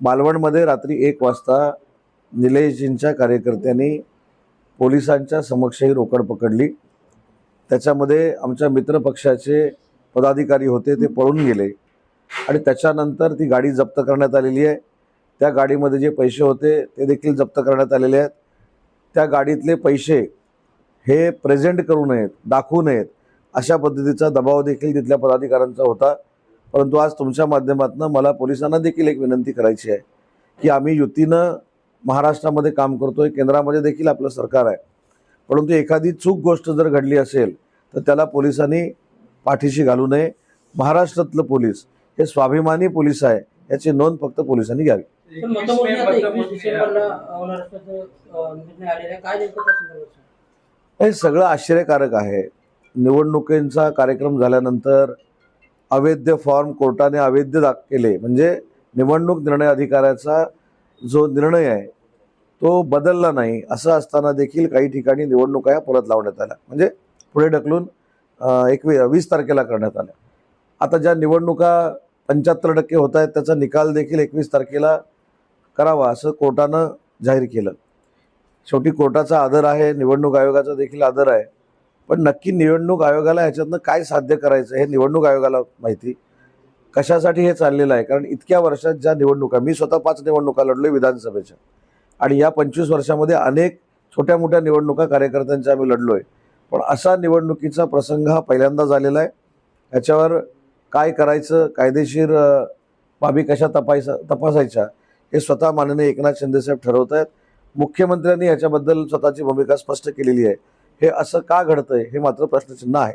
मालवणमध्ये रात्री एक वाजता निलेशजींच्या कार्यकर्त्यांनी पोलिसांच्या समक्षही रोकड पकडली. त्याच्यामध्ये आमच्या मित्रपक्षाचे पदाधिकारी होते ते पळून गेले. आणि त्याच्यानंतर ती गाडी जप्त करण्यात आलेली आहे. त्या गाडीमध्ये जे पैसे होते ते देखील जप्त करण्यात आलेले आहेत. त्या गाडीतले पैसे हे प्रेझेंट करू नयेत दाखवू नयेत अशा पद्धतीचा दबाव देखील तिथल्या पदाधिकाऱ्यांचा होता. परंतु आज तुमच्या माध्यमातून मला पोलिसांना देखील एक विनंती करायची आहे की आम्ही युतीनं महाराष्ट्रामध्ये काम करतोय केंद्रामध्ये देखील आपलं सरकार आहे. परंतु एखादी चूक गोष्ट जर घडली असेल तर त्याला पोलिसांनी पाठीशी घालू नये. महाराष्ट्रातलं पोलीस हे स्वाभिमानी पोलीस आहे याची नोंद फक्त पोलिसांनी घ्यावी. हे सगळं आश्चर्यकारक आहे. निवडणुकींचा कार्यक्रम झाल्यानंतर अवैध फॉर्म कोर्टाने अवैध दाख केले. म्हणजे निवडणूक निर्णय अधिकाऱ्याचा जो निर्णय आहे तो बदलला नाही. असं असताना देखील काही ठिकाणी निवडणुका या परत लावण्यात आल्या. म्हणजे पुढे ढकलून एकवी वीस तारखेला करण्यात आल्या. आता ज्या निवडणुका पंच्याहत्तर टक्के होत आहेत त्याचा निकाल देखील एकवीस तारखेला करावा असं कोर्टानं जाहीर केलं. शेवटी कोर्टाचा आदर आहे निवडणूक आयोगाचा देखील आदर आहे. पण नक्की निवडणूक आयोगाला ह्याच्यातनं काय साध्य करायचं हे निवडणूक आयोगाला माहिती. कशासाठी हे चाललेलं आहे? कारण इतक्या वर्षात ज्या निवडणुका मी स्वतः पाच निवडणुका लढलोय विधानसभेच्या. आणि या पंचवीस वर्षामध्ये अनेक छोट्या मोठ्या निवडणुका कार्यकर्त्यांच्या आम्ही लढलोय. पण असा निवडणुकीचा प्रसंग हा पहिल्यांदा झालेला आहे. ह्याच्यावर काय करायचं कायदेशीर बाबी कशा तपायचा तपासायच्या हे स्वतः माननीय एकनाथ शिंदेसाहेब ठरवत आहेत मुख्यमंत्र्यांनी याच्याबद्दल स्वतःची भूमिका स्पष्ट केलेली आहे. हे असं का घडतंय हे मात्र प्रश्नचिन्ह आहे.